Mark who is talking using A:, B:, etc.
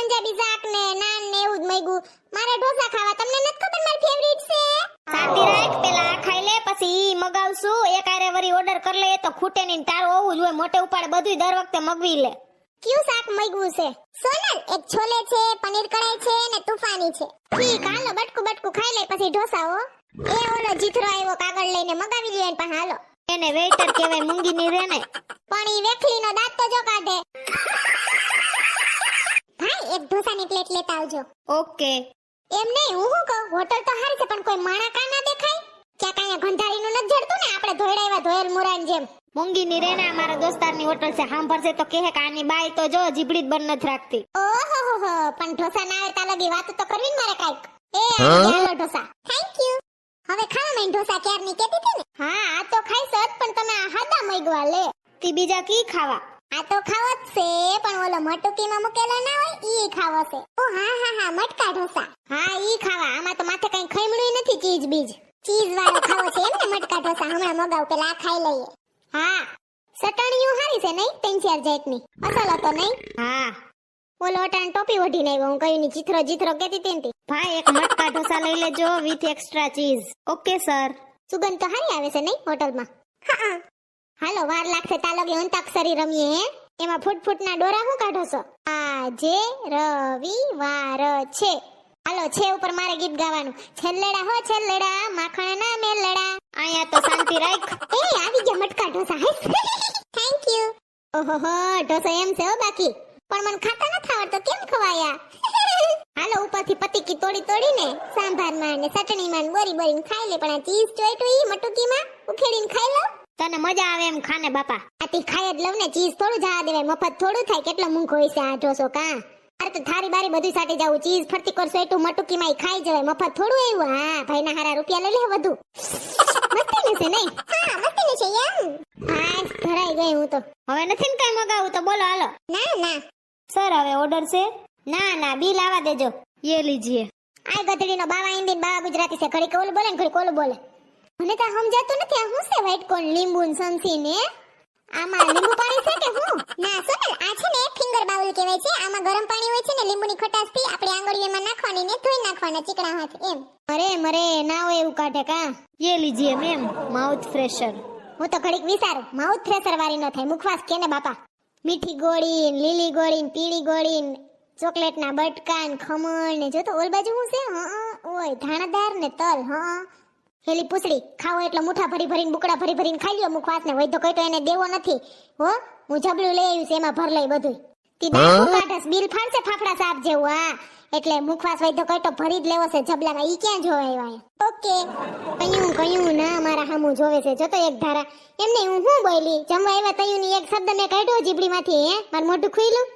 A: પંજાબી શાક ને નાન ને એવું જ મગ્યું. મારે ઢોસા ખાવા. તમને નથી ખબર મારી ફેવરિટ છે?
B: સાતી રાખ પેલા ખાઈ લે પછી મગાવશું. એક આરે વરી ઓર્ડર કરી લે તો ખૂટે નહીં તારું હોવું જોઈએ મોટે ઉપાડે બધું દર વખતે મગવી લે.
A: કયું શાક મગ્યું છે? સોનલ એક છોલે છે પનીર કઢાઈ છે ને તુફાની છે. ઠીક હાલો બટકું બટકું ખાઈ લે પછી ઢોસા હો. એ ઓલો જીથરો આવ્યો કાગળ લઈને મગાવી લે પણ હાલો.
B: એને વેઇટર કહેવાય મૂંગી ની રે ને
A: પણ ઈ વેખલીનો દાંત તો જો કાઢે. એક ઢોસાની પ્લેટ લેતા આવજો.
B: ઓકે.
A: એમ નહીં હું શું કહું? હોટલ તો હારી છે પણ કોઈ માણા કા ના દેખાય? ક્યાં કાંઈ ગંધારીનું નથી જડતું ને? આપણે ધોઈડાવ્યા ધોયેલ મુરાન જેમ.
B: મૂંગી ની રે ને અમારા દોસ્તારની હોટલ છે સાંભળશે તો કહે કે આની બાઈ તો જો જીબડી જ બંધ નથી રાખતી.
A: ઓહો હો હો પણ ઢોસા ના આવે તા લગી વાત તો કરવી ને મારે કાઈક. એ હાલો ઢોસા. થેન્ક યુ હવે ખાવા મેં ઢોસા ક્યારની કેતી હતી ને? હા આ તો ખાઈશ જ પણ તમે આ હાદા મગવા લે.
B: તી બીજા કી ખાવા?
A: આ તો ખાવો છે, પણ ઓલો મટુકીમાં મૂકેલો ના હોય, ઈ ખાવો છે ઓ હા હા હા, મટકા ઢોસા. હા, ઈ ખાવા. આમાં તો માથે કઈ ખઈમડું નથી ચીજ બીજ. ચીઝ વાળો ખાવો છે એમ ને, મટકા ઢોસા. હમણાં મગાવ પેલા આ ખાઈ લઈએ. હા. ચટણીઓ હારી છે નહીં, ત્રણ, ચાર જાતની? અસલ હતો નહીં?
B: હા.
A: ઓલો અટાણ ટોપી ઓઢીને આવ્યો. હું કઈ ની ચિત્ર ચિત્રો કેતી હતી
B: ભાઈ, એક મટકા ઢોસા લઈ લેજો with extra cheese. Okay, sir.
A: સુગંધ તો હારી આવે છે નહીં, હોટલમાં? હા. હાલો, વાર લાગશે તાલોગી અંતાક્ષરી રમીએ એમાં ફૂટ ફૂટના ડોરા હું કાઢો છો? આજે રવિવાર છે. હાલો, છે ઉપર મારે ગીત ગાવાનું. છેલ્લેડા હો, છેલ્લેડા માખણ ના મેલડા.
B: અહીંયા તો શાંતિ રાખ.
A: એ, આવી ગયા મટકા ઢોસા થેન્ક યુ ઓહો ઢોસા એમ છે હો બાકી. પણ મને ખાતા નથી આવડતો, કેમ ખવાયા? હાલો, ઉપરથી પતિકી તોડી તોડીને સાંભારમાં ને ચટણીમાં બોરી બોરીને ખાઈ લે, પણ આ ચીઝ ચોઈટું ઈ મટુકીમાં? ઉખેડીને ખાઈ લો.
B: તને મજા આવે એમ ખાને બાપા?
A: આથી ખાઈ જ લઉં ને ચીઝ થોડું જવા દેવાય. મફત થોડું થાય કેટલો મૂંઘો હોય છે આ ઢોસો કા? અરે તો થારી બારી બધું સાટી જાવું. ચીઝ ફરતી કરશો એટલું મટુકી માં ખાઈ જવાય. મફત થોડું એવું હા ભાઈના હારા રૂપિયા લઈ લે વધુ મસ્તી છે નહીં? હા મસ્તી છે એમ. હા ધરાઈ ગઈ હું તો.
B: હવે નથી ને કઈ મગાવું તો બોલો હાલો.
A: ના ના.
B: સર હવે ઓર્ડર છે? ના ના બિલ આવા દેજો. યે લીજીએ.
A: આ ગધડીનો બાવા હિન્દી બાવા ગુજરાતી છે. ઘડી કોલ બોલે ને ઘડી કોલ બોલે. મને તો સમજાતું નથી આ શું છે વ્હાઈટ કોર્ન લીંબુ ને સંસી ને? આમાં લીંબુ પાણી છે કે હું? ના સોનલ આ છે ને ફિંગર બાઉલ કહેવાય છે. આમાં ગરમ પાણી હોય છે ને લીંબુની ખટાશથી આપણે આંગળીઓમાં નાખવાની ને ધોઈ નાખવાના ચીકણા હાથ એમ.
B: અરે મરે ના હોય એવું કાઢે કા? યે લીજીએ મેમ માઉથ ફ્રેશર
A: હું તો ઘડીક વિચારું માઉથ ફ્રેશર વાળી ન થાય મુખવાસ કે ને બાપા? મીઠી ગોળી લીલી ગોળી પીળી ગોળી ને ચોકલેટના બટકા ને ખમણ ને જો તો ઓલ બાજુ હું છે હા ઓય ધાણાદાર ને તલ હં. હેલી પૂછડી ખાવો એટલો મુઠા ભરી ભરીને બુકડા ભરી ભરીને ખાઈ લ્યો. મુખ વાસને હોય તો કોઈ એને દેવો નથી. હો હું જબલું લઈ આવ્યું છે એમાં ભર લઈ બધું બિલ ફાડશે ફાફડા સાપ જેવું હા. એટલે મુખવાસ હોય તો ભરી જ લેવો છે જબલામાં ઈ ક્યાં જોવા આવ્યા ઓકે. કયું કયું ના મારા હામુ જોવે છે. જોતો એક ધારા. એમને હું હું બોલી? જમવા આવ્યા તયું ની એક શબ્દ મેં કાઢ્યો જીબડીમાંથી હે? મારું મોઢું ખુઈલું